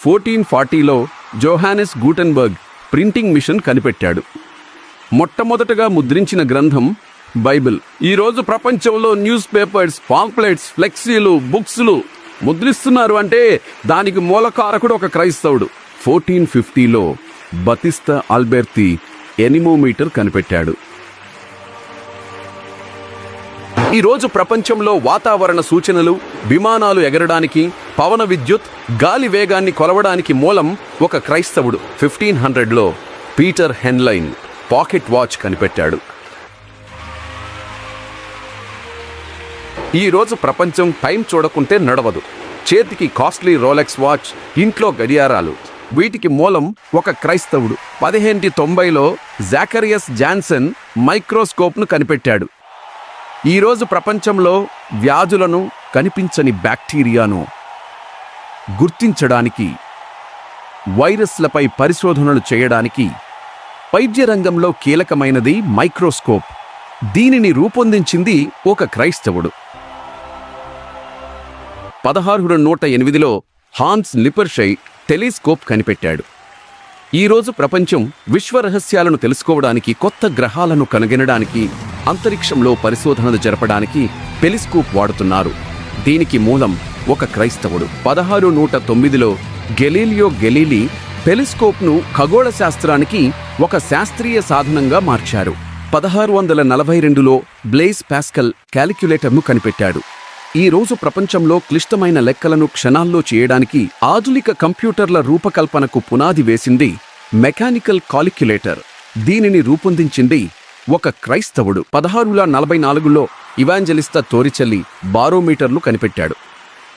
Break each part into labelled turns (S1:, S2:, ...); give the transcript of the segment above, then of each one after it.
S1: Fourteen ఫార్టీలో Johannes Gutenberg printing machine కనిపెట్టాడు. మొట్టమొదటగా ముద్రించిన గ్రంథం బైబిల్. ఈరోజు ప్రపంచంలో న్యూస్ పేపర్స్ పాంప్లెట్స్ ఫ్లెక్సీలు బుక్స్లు ముద్రిస్తున్నారు అంటే దానికి మూలకారకుడు ఒక క్రైస్తవుడు. ఫోర్టీన్ ఫిఫ్టీలో బతిస్తా ఆల్బెర్తి ఎనిమోమీటర్ కనిపెట్టాడు. ఈరోజు ప్రపంచంలో వాతావరణ సూచనలు విమానాలు ఎగరడానికి పవన విద్యుత్ గాలి వేగాన్ని కొలవడానికి మూలం ఒక క్రైస్తవుడు. ఫిఫ్టీన్ హండ్రెడ్లో పీటర్ హెన్లైన్ పాకెట్ వాచ్ కనిపెట్టాడు. ఈరోజు ప్రపంచం టైం చూడకుంటే నడవదు. చేతికి కాస్ట్లీ రోలెక్స్ వాచ్ ఇంట్లో గడియారాలు. వీటికి మూలం ఒక క్రైస్తవుడు. పదిహేను తొంభైలో జాకరియస్ జాన్సన్ మైక్రోస్కోప్ను కనిపెట్టాడు. ఈరోజు ప్రపంచంలో వ్యాధులను కనిపించని బ్యాక్టీరియాను గుర్తించడానికి వైరస్లపై పరిశోధనలు చేయడానికి వైద్య రంగంలో కీలకమైనది మైక్రోస్కోప్. దీనిని రూపొందించింది ఒక క్రైస్తవుడు. పదహారు నూట ఎనిమిదిలో హాన్స్ లిపర్షై టెలిస్కోప్ కనిపెట్టాడు. ఈరోజు ప్రపంచం విశ్వ రహస్యాలను తెలుసుకోవడానికి కొత్త గ్రహాలను కనుగొనడానికి అంతరిక్షంలో పరిశోధనలు జరపడానికి టెలిస్కోప్ వాడుతున్నారు. దీనికి మూలం ఒక క్రైస్తవుడు. పదహారు నూట తొమ్మిదిలో గెలీలియో గెలీలీ టెలిస్కోప్ను ఖగోళ శాస్త్రానికి ఒక శాస్త్రీయ సాధనంగా మార్చారు. పదహారు వందల నలభై రెండులో బ్లేస్ పాస్కల్ క్యాలిక్యులేటర్ను కనిపెట్టాడు. ఈ రోజు ప్రపంచంలో క్లిష్టమైన లెక్కలను క్షణాల్లో చేయడానికి ఆధునిక కంప్యూటర్ల రూపకల్పనకు పునాది వేసింది మెకానికల్ కాలిక్యులేటర్. దీనిని రూపొందించింది ఒక క్రైస్తవుడు పదహారుల నలభై నాలుగులో ఇవాంజలిస్తా తోరిచెల్లి బారోమీటర్లు కనిపెట్టాడు.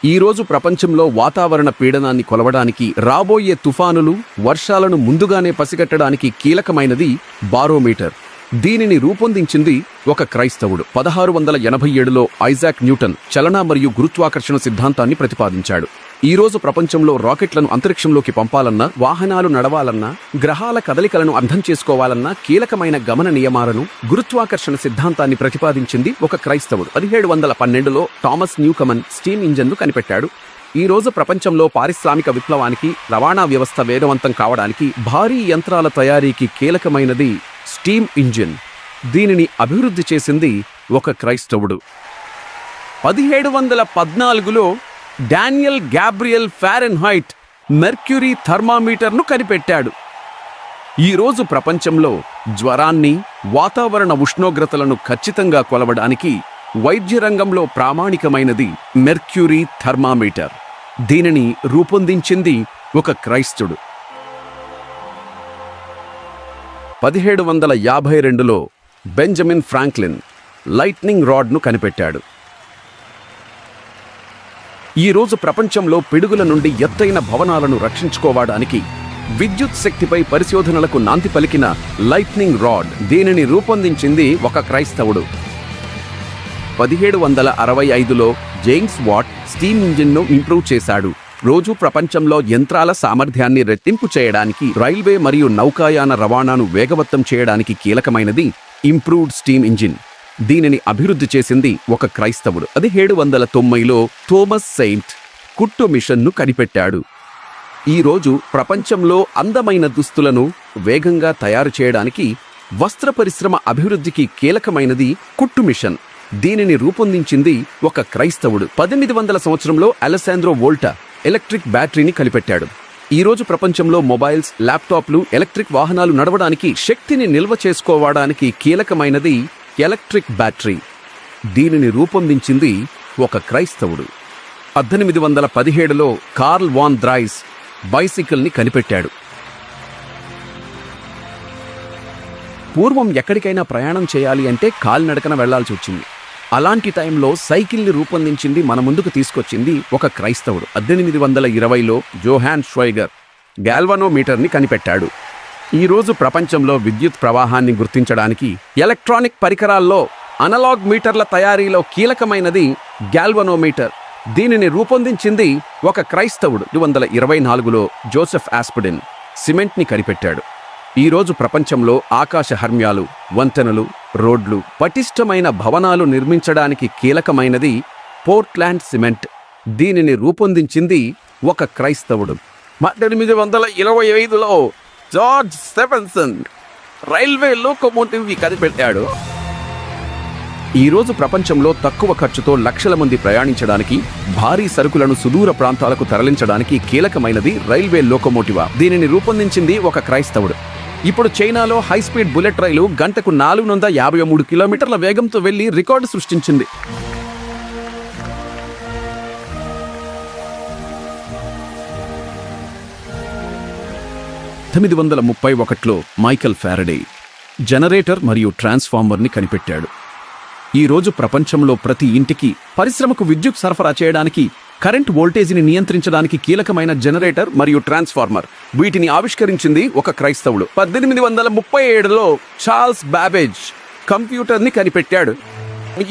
S1: ఈరోజు ప్రపంచంలో వాతావరణ పీడనాన్ని కొలవడానికి రాబోయే తుఫానులు వర్షాలను ముందుగానే పసిగట్టడానికి కీలకమైనది బారోమీటర్. దీనిని రూపొందించింది ఒక క్రైస్తవుడు. పదహారు వందల ఎనభై ఏడులో ఐజాక్ న్యూటన్ చలన మరియు గురుత్వాకర్షణ సిద్ధాంతాన్ని ప్రతిపాదించాడు. ఈరోజు ప్రపంచంలో రాకెట్లను అంతరిక్షంలోకి పంపాలన్నా వాహనాలు నడవాలన్నా గ్రహాల కదలికలను అర్థం చేసుకోవాలన్నా కీలకమైన గమన నియమాలను గురుత్వాకర్షణ సిద్ధాంతాన్ని ప్రతిపాదించింది ఒక క్రైస్తవుడు. పదిహేడు వందల పన్నెండులో థామస్ న్యూకమన్ స్టీమ్ ఇంజన్ను కనిపెట్టాడు. ఈ రోజు ప్రపంచంలో పారిశ్రామిక విప్లవానికి రవాణా వ్యవస్థ వేగవంతం కావడానికి భారీ యంత్రాల తయారీకి కీలకమైనది స్టీమ్ ఇంజిన్. దీనిని అభివృద్ధి చేసింది ఒక క్రైస్తవుడు. పదిహేడు వందల పద్నాలుగులో డానియల్ గ్యాబ్రియల్ ఫారెన్హైట్ మెర్క్యూరీ థర్మామీటర్ను కనిపెట్టాడు. ఈరోజు ప్రపంచంలో జ్వరాన్ని వాతావరణ ఉష్ణోగ్రతలను ఖచ్చితంగా కొలవడానికి వైద్య రంగంలో ప్రామాణికమైనది మెర్క్యూరీ థర్మామీటర్. దీనిని రూపొందించింది ఒక క్రైస్తుడు. పదిహేడు వందల యాభై రెండులో బెంజమిన్ ఫ్రాంక్లిన్ లైట్నింగ్ రాడ్ను కనిపెట్టాడు. ఈ రోజు ప్రపంచంలో పిడుగుల నుండి ఎత్తైన భవనాలను రక్షించుకోవడానికి విద్యుత్ శక్తిపై పరిశోధనలకు నాంది పలికిన లైట్నింగ్ రాడ్ దీనిని రూపొందించింది ఒక క్రైస్తవుడు. పదిహేడు వందల అరవై ఐదులో జేమ్స్ వాట్ స్టీమ్ ఇంజిన్ను ఇంప్రూవ్ చేశాడు. రోజు ప్రపంచంలో యంత్రాల సామర్థ్యాన్ని రెట్టింపు చేయడానికి రైల్వే మరియు నౌకాయాన రవాణాను వేగవంతం చేయడానికి కీలకమైనది ఇంప్రూవ్డ్ స్టీమ్ ఇంజిన్. దీనిని అభివృద్ధి చేసింది ఒక క్రైస్తవుడు. పదిహేడు వందల తొంభైలో థోమస్ సెయింట్ కుట్టు మిషన్ను కనిపెట్టాడు. ఈరోజు ప్రపంచంలో అందమైన దుస్తులను వేగంగా తయారు చేయడానికి వస్త్ర పరిశ్రమ అభివృద్ధికి కీలకమైనది కుట్టు మిషన్. దీనిని రూపొందించింది ఒక క్రైస్తవుడు. పద్దెనిమిది వందల సంవత్సరంలో అలెసాంద్రో వోల్టా ఎలక్ట్రిక్ బ్యాటరీని కనిపెట్టాడు. ఈరోజు ప్రపంచంలో మొబైల్స్ ల్యాప్టాప్లు ఎలక్ట్రిక్ వాహనాలు నడవడానికి శక్తిని నిల్వ చేసుకోవడానికి కీలకమైనది ఎలక్ట్రిక్ బ్యాటరీ. దీనిని రూపొందించింది ఒక క్రైస్తవుడు. పద్దెనిమిది వందల పదిహేడులో కార్ల్ వాన్ ద్రైస్ బైసికల్ని కనిపెట్టాడు. పూర్వం ఎక్కడికైనా ప్రయాణం చేయాలి అంటే కాలినడకన వెళ్ళాల్సి వచ్చింది. అలాంటి టైంలో సైకిల్ని రూపొందించింది మన ముందుకు తీసుకొచ్చింది ఒక క్రైస్తవుడు. పద్దెనిమిది వందల ఇరవైలో జోహాన్ ష్వైగర్ గాల్వనోమీటర్ని కనిపెట్టాడు. ఈరోజు ప్రపంచంలో విద్యుత్ ప్రవాహాన్ని గుర్తించడానికి ఎలక్ట్రానిక్ పరికరాల్లో అనలాగ్ మీటర్ల తయారీలో కీలకమైనది గాల్వనోమీటర్. దీనిని రూపొందించింది ఒక క్రైస్తవుడు. రెండు వందల ఇరవై నాలుగులో జోసెఫ్ ఆస్పిడిన్ సిమెంట్ని కనిపెట్టాడు. ఈరోజు ప్రపంచంలో ఆకాశ హర్మ్యాలు వంతెనలు రోడ్లు పటిష్టమైన భవనాలు నిర్మించడానికి కీలకమైనది పోర్ట్లాండ్ సిమెంట్. దీనిని రూపొందించింది ఒక క్రైస్తవుడు. పద్దెనిమిది వందల ఇరవై ఐదులో జార్జ్ సెవెన్సన్ రైల్వే లోకోమోటివ్ కనిపెట్టాడు ఈరోజు ప్రపంచంలో తక్కువ ఖర్చుతో లక్షల మంది ప్రయాణించడానికి భారీ సరుకులను సుదూర ప్రాంతాలకు తరలించడానికి కీలకమైనది రైల్వే లోకోమోటివా. దీనిని రూపొందించింది ఒక క్రైస్తవుడు. ఇప్పుడు చైనాలో హై స్పీడ్ బుల్లెట్ రైలు గంటకు నాలుగు వందల యాభై మూడు కిలోమీటర్ల వేగంతో వెళ్ళి రికార్డు సృష్టించింది. పంతొమ్మిది వందల ముప్పై ఒకటిలో మైకెల్ ఫ్యారడే జనరేటర్ మరియు ట్రాన్స్ఫార్మర్ని కనిపెట్టాడు. ఈ రోజు ప్రపంచంలో ప్రతి ఇంటికి పరిశ్రమకు విద్యుత్ సరఫరా చేయడానికి కరెంట్ వోల్టేజీని నియంత్రించడానికి కీలకమైన జనరేటర్ మరియు ట్రాన్స్ఫార్మర్ వీటిని ఆవిష్కరించింది ఒక క్రైస్తవుడు. పద్దెనిమిది వందల ముప్పై ఏడులో చార్ల్స్ బ్యాబేజ్ కంప్యూటర్ని కనిపెట్టాడు.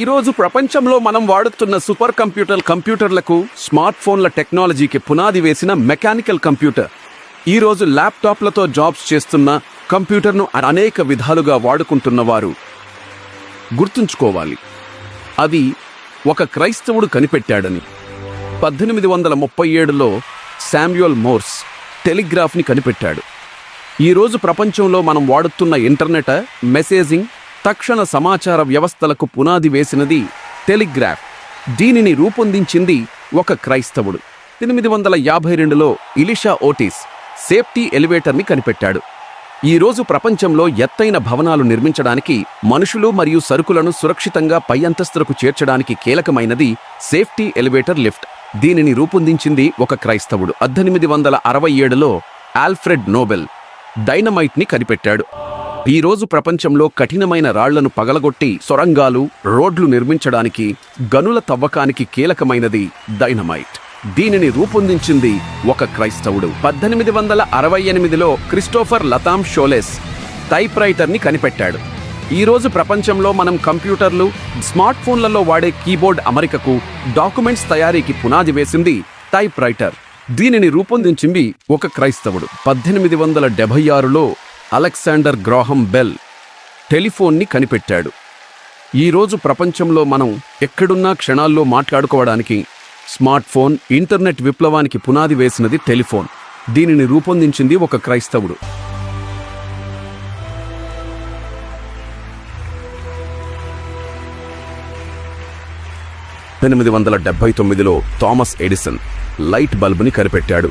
S1: ఈరోజు ప్రపంచంలో మనం వాడుతున్న సూపర్ కంప్యూటర్ కంప్యూటర్లకు స్మార్ట్ ఫోన్ల టెక్నాలజీకి పునాది వేసిన మెకానికల్ కంప్యూటర్. ఈ రోజు ల్యాప్టాప్లతో జాబ్స్ చేస్తున్న కంప్యూటర్ను అనేక విధాలుగా వాడుకుంటున్నవారు గుర్తుంచుకోవాలి. అది ఒక క్రైస్తవుడు కనిపెట్టాడని. పద్దెనిమిది వందల ముప్పై ఏడులో శామ్యుయల్ మోర్స్ టెలిగ్రాఫ్ని కనిపెట్టాడు. ఈరోజు ప్రపంచంలో మనం వాడుతున్న ఇంటర్నెట్ మెసేజింగ్ తక్షణ సమాచార వ్యవస్థలకు పునాది వేసినది టెలిగ్రాఫ్. దీనిని రూపొందించింది ఒక క్రైస్తవుడు. ఎనిమిది వందల యాభై రెండులో ఇలిషా ఓటీస్ సేఫ్టీ ఎలివేటర్ని కనిపెట్టాడు. ఈ రోజు ప్రపంచంలో ఎత్తైన భవనాలు నిర్మించడానికి మనుషులు మరియు సరుకులను సురక్షితంగా పై అంతస్తులకు చేర్చడానికి కీలకమైనది సేఫ్టీ ఎలివేటర్ లిఫ్ట్. దీనిని రూపొందించింది ఒక క్రైస్తవుడు. పద్దెనిమిది వందల అరవై ఏడులో ఆల్ఫ్రెడ్ నోబెల్ డైనమైట్ని కనిపెట్టాడు. ఈరోజు ప్రపంచంలో కఠినమైన రాళ్ళను పగలగొట్టి సొరంగాలు రోడ్లు నిర్మించడానికి గనుల తవ్వకానికి కీలకమైనది డైనమైట్. దీనిని రూపొందించింది ఒక క్రైస్తవుడు. పద్దెనిమిది వందల అరవై ఎనిమిదిలో క్రిస్టోఫర్ లతాం షోలెస్ టైప్ రైటర్ని కనిపెట్టాడు ఈరోజు ప్రపంచంలో మనం కంప్యూటర్లు స్మార్ట్ ఫోన్లలో వాడే కీబోర్డ్ అమరికకు డాక్యుమెంట్స్ తయారీకి పునాది వేసింది టైప్ రైటర్ దీనిని రూపొందించింది ఒక క్రైస్తవుడు. పద్దెనిమిది వందల డెబ్బై ఆరులో అలెగ్జాండర్ గ్రాహం బెల్ టెలిఫోన్ని కనిపెట్టాడు. ఈరోజు ప్రపంచంలో మనం ఎక్కడున్నా క్షణాల్లో మాట్లాడుకోవడానికి స్మార్ట్ ఫోన్ ఇంటర్నెట్ విప్లవానికి పునాది వేసినది టెలిఫోన్. దీనిని రూపొందించింది ఒక క్రైస్తవుడు. ఎనిమిది వందల డెబ్బై తొమ్మిదిలో థామస్ ఎడిసన్ లైట్ బల్బుని కనిపెట్టాడు.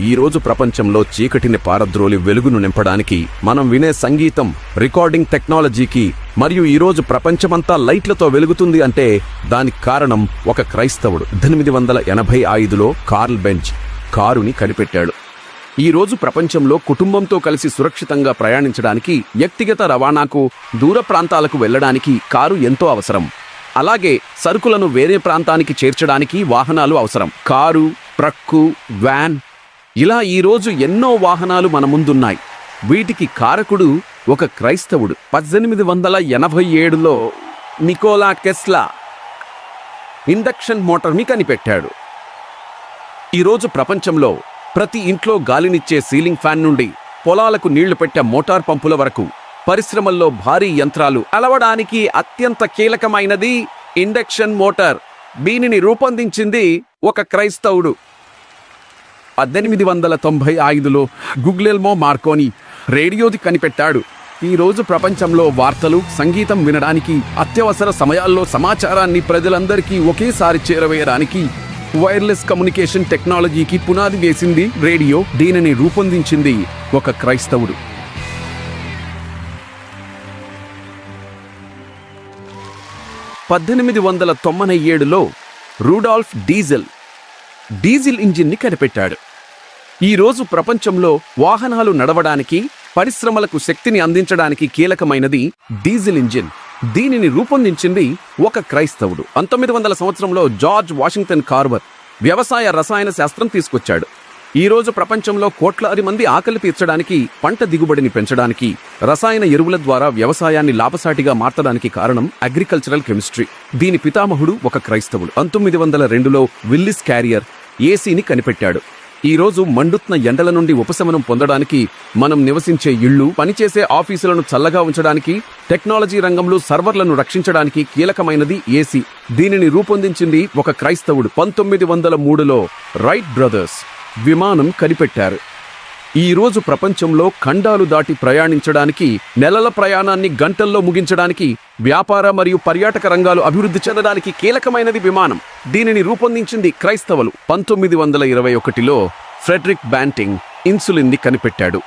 S1: ఈరోజు ప్రపంచంలో చీకటిని పారద్రోలి వెలుగును నింపడానికి మనం వినే సంగీతం రికార్డింగ్ టెక్నాలజీకి మరియు ఈరోజు ప్రపంచమంతా లైట్లతో వెలుగుతుంది అంటే దానికి కారణం ఒక క్రైస్తవుడు. ఎనిమిది వందల ఎనభై ఐదులో కార్ల్ బెంచ్ కారుని కనిపెట్టాడు. ఈరోజు ప్రపంచంలో కుటుంబంతో కలిసి సురక్షితంగా ప్రయాణించడానికి వ్యక్తిగత రవాణాకు దూర ప్రాంతాలకు వెళ్ళడానికి కారు ఎంతో అవసరం. అలాగే సరుకులను వేరే ప్రాంతానికి చేర్చడానికి వాహనాలు అవసరం. కారు ట్రక్కు వ్యాన్ ఇలా ఈరోజు ఎన్నో వాహనాలు మన ముందున్నాయి. వీటికి కారకుడు ఒక క్రైస్తవుడు. పద్దెనిమిది వందల ఎనభై ఏడులో నికోలా కెస్లా ఇండక్షన్ మోటార్ని కనిపెట్టాడు ఈరోజు ప్రపంచంలో ప్రతి ఇంట్లో గాలినిచ్చే సీలింగ్ ఫ్యాన్ నుండి పొలాలకు నీళ్ళు పెట్టే మోటార్ పంపుల వరకు పరిశ్రమల్లో భారీ యంత్రాలు అలవడానికి అత్యంత కీలకమైనది ఇండక్షన్ మోటార్. దీనిని రూపొందించింది ఒక క్రైస్తవుడు. పద్దెనిమిది వందల తొంభై ఐదులో గుగ్లెల్మో మార్కోని రేడియోది కనిపెట్టాడు. ఈరోజు ప్రపంచంలో వార్తలు సంగీతం వినడానికి అత్యవసర సమయాల్లో సమాచారాన్ని ప్రజలందరికీ ఒకేసారి చేరవేయడానికి వైర్లెస్ కమ్యూనికేషన్ టెక్నాలజీకి పునాది వేసింది రేడియో దీనిని రూపొందించింది ఒక క్రైస్తవుడు. పద్దెనిమిది వందల తొంభై ఏడులో రూడాల్ఫ్ డీజెల్ డీజిల్ ఇంజిన్ని కనిపెట్టాడు. ఈ రోజు ప్రపంచంలో వాహనాలు నడవడానికి పరిశ్రమలకు శక్తిని అందించడానికి కీలకమైనది డీజిల్ ఇంజిన్. దీనిని రూపొందించింది ఒక క్రైస్తవుడు. పంతొమ్మిది వందల సంవత్సరంలో జార్జ్ వాషింగ్టన్ కార్వర్ వ్యవసాయ రసాయన శాస్త్రం తీసుకొచ్చాడు. ఈ రోజు ప్రపంచంలో కోట్లాది మంది ఆకలి తీర్చడానికి పంట దిగుబడిని పెంచడానికి రసాయన ఎరువుల ద్వారా వ్యవసాయాన్ని లాభసాటిగా మార్చడానికి కారణం అగ్రికల్చరల్ కెమిస్ట్రీ. దీని పితామహుడు ఒక క్రైస్తవుడు. పంతొమ్మిది వందల రెండులో విల్లిస్ క్యారియర్ ఏసీని కనిపెట్టాడు. ఈరోజు మండుత్న ఎండల నుండి ఉపశమనం పొందడానికి మనం నివసించే ఇళ్ళు పనిచేసే ఆఫీసులను చల్లగా ఉంచడానికి టెక్నాలజీ రంగంలో సర్వర్లను రక్షించడానికి కీలకమైనది ఏసీ. దీనిని రూపొందించింది ఒక క్రైస్తవుడు. పంతొమ్మిది వందల మూడులో రైట్ బ్రదర్స్. విమానం కనిపెట్టారు. ఈ రోజు ప్రపంచంలో ఖండాలు దాటి ప్రయాణించడానికి నెలల ప్రయాణాన్ని గంటల్లో ముగించడానికి వ్యాపార మరియు పర్యాటక రంగాలు అభివృద్ధి చెందడానికి కీలకమైనది విమానం. దీనిని రూపొందించింది క్రైస్తవులు. పంతొమ్మిది వందల ఇరవై ఒకటిలో ఫ్రెడరిక్ బ్యాంటింగ్ ఇన్సులిన్ని కనిపెట్టాడు.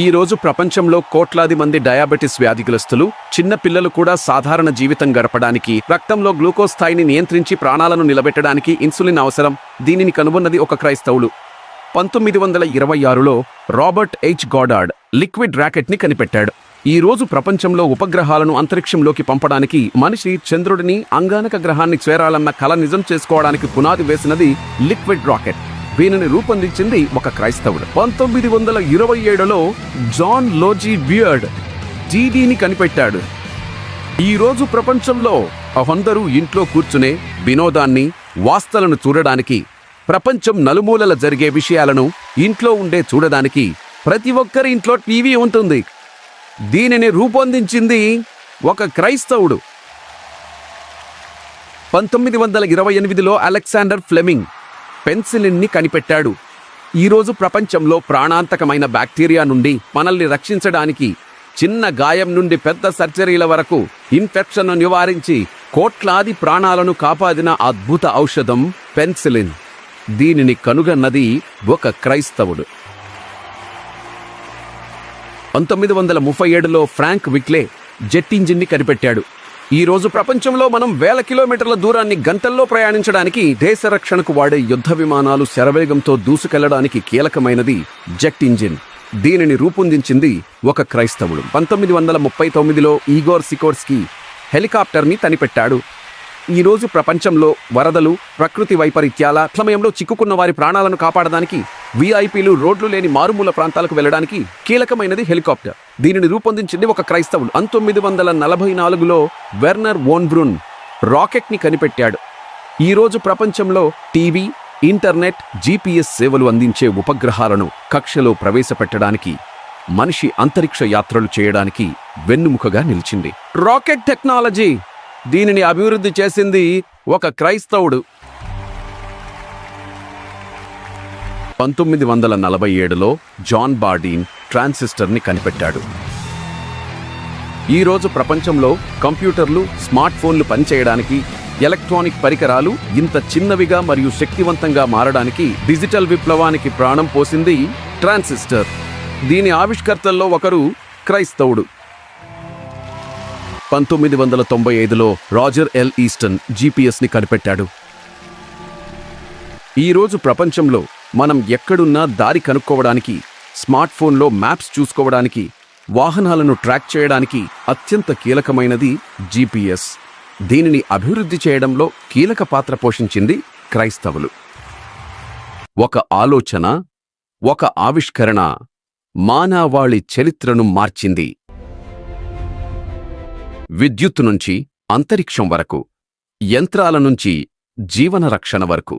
S1: ఈరోజు ప్రపంచంలో కోట్లాది మంది డయాబెటిస్ వ్యాధిగ్రస్తులు చిన్న పిల్లలు కూడా సాధారణ జీవితం గడపడానికి రక్తంలో గ్లూకోజ్ స్థాయిని నియంత్రించి ప్రాణాలను నిలబెట్టడానికి ఇన్సులిన్ అవసరం. దీనిని కనుగొన్నది ఒక క్రైస్తవులు. పంతొమ్మిది వందల ఇరవై ఆరులో రాబర్ట్ హెచ్ గాడార్డ్ లిక్విడ్ ర్యాకెట్ని కనిపెట్టాడు. ఈ రోజు ప్రపంచంలో ఉపగ్రహాలను అంతరిక్షంలోకి పంపడానికి మనిషి చంద్రుడిని అంగానక గ్రహాన్ని చేరాలన్న కల నిజం చేసుకోవడానికి పునాది వేసినది లిక్విడ్ రాకెట్. దీనిని రూపొందించింది ఒక క్రైస్తవుడు. పంతొమ్మిది వందల ఇరవై ఏడులో జాన్ లోజీ బియర్డ్ జీడీని కనిపెట్టాడు. ఈరోజు ప్రపంచంలో అందరూ ఇంట్లో కూర్చునే వినోదాన్ని వాస్తలను చూడడానికి ప్రపంచం నలుమూలల జరిగే విషయాలను ఇంట్లో ఉండే చూడడానికి ప్రతి ఒక్కరి ఇంట్లో టీవీ ఉంటుంది. దీనిని రూపొందించింది ఒక క్రైస్తవుడు. పంతొమ్మిది వందల ఇరవై ఎనిమిదిలో అలెగ్జాండర్ ఫ్లెమింగ్ పెన్సిలిన్ని కనిపెట్టాడు. ఈరోజు ప్రపంచంలో ప్రాణాంతకమైన బ్యాక్టీరియా నుండి మనల్ని రక్షించడానికి చిన్న గాయం నుండి పెద్ద సర్జరీల వరకు ఇన్ఫెక్షన్ను నివారించి కోట్లాది ప్రాణాలను కాపాడిన అద్భుత ఔషధం పెన్సిలిన్. దీనిని కనుగన్నది ఒక క్రైస్తవుడు. పంతొమ్మిది వందల ముప్పై ఏడులో ఫ్రాంక్ విక్లే జెట్ ఇంజిన్ని కనిపెట్టాడు. ఈ రోజు ప్రపంచంలో మనం వేల కిలోమీటర్ల దూరాన్ని గంటల్లో ప్రయాణించడానికి దేశ రక్షణకు వాడే యుద్ధ విమానాలు శరవేగంతో దూసుకెళ్ళడానికి కీలకమైనది జెట్ ఇంజిన్. దీనిని రూపొందించింది ఒక క్రైస్తవుడు. పంతొమ్మిది వందల ముప్పై తొమ్మిదిలో ఈగోర్ సికోర్స్కి హెలికాప్టర్ని తనిపెట్టాడు. ఈరోజు ప్రపంచంలో వరదలు ప్రకృతి వైపరీత్యాల సమయంలో చిక్కుకున్న వారి ప్రాణాలను కాపాడడానికి వీఐపీలు రోడ్లు లేని మారుమూల ప్రాంతాలకు వెళ్ళడానికి కీలకమైనది హెలికాప్టర్. దీనిని రూపొందించింది ఒక క్రైస్తవుడు. పంతొమ్మిది వందల నలభై నాలుగులో వెర్నర్ వోన్బ్రూన్ రాకెట్ని కనిపెట్టాడు. ఈ రోజు ప్రపంచంలో టీవీ ఇంటర్నెట్ జీపీఎస్ సేవలు అందించే ఉపగ్రహాలను కక్షలో ప్రవేశపెట్టడానికి మనిషి అంతరిక్ష యాత్రలు చేయడానికి వెన్నుముకగా నిలిచింది. రాకెట్ టెక్నాలజీ దీనిని అభివృద్ధి చేసింది ఒక క్రైస్తవుడు. పంతొమ్మిది వందల నలభై ఏడులో జాన్ బార్డీన్ ట్రాన్సిస్టర్ని కనిపెట్టాడు. ఈ రోజు ప్రపంచంలో కంప్యూటర్లు స్మార్ట్ ఫోన్లు పనిచేయడానికి ఎలక్ట్రానిక్ పరికరాలు ఇంత చిన్నవిగా మరియు శక్తివంతంగా మారడానికి డిజిటల్ విప్లవానికి ప్రాణం పోసింది ట్రాన్సిస్టర్. దీని ఆవిష్కర్తల్లో ఒకరు క్రైస్తవుడు. పంతొమ్మిది వందల తొంభై ఐదులో రాజర్ ఎల్ ఈస్టన్ జీపీఎస్ని కనిపెట్టాడు. ఈ రోజు ప్రపంచంలో మనం ఎక్కడున్నా దారి కనుక్కోవడానికి స్మార్ట్ ఫోన్లో మ్యాప్స్ చూసుకోవడానికి వాహనాలను ట్రాక్ చేయడానికి అత్యంత కీలకమైనది జీపీఎస్. దీనిని అభివృద్ధి చేయడంలో కీలక పాత్ర పోషించింది క్రైస్తవులు. ఒక ఆలోచన ఒక ఆవిష్కరణ మానవాళి చరిత్రను మార్చింది. విద్యుత్తు నుంచి అంతరిక్షం వరకు యంత్రాల నుంచి జీవన రక్షణ వరకు.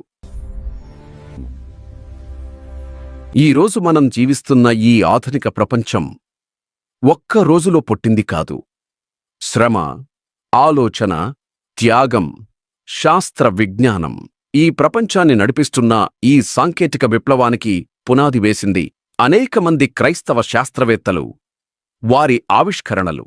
S1: ఈ రోజు మనం జీవిస్తున్న ఈ ఆధునిక ప్రపంచం ఒక్క రోజులో పుట్టింది కాదు. శ్రమ ఆలోచన త్యాగం శాస్త్ర విజ్ఞానం ఈ ప్రపంచాన్ని నడిపిస్తున్న ఈ సాంకేతిక విప్లవానికి పునాది వేసింది అనేక మంది క్రైస్తవ శాస్త్రవేత్తలు. వారి ఆవిష్కరణలు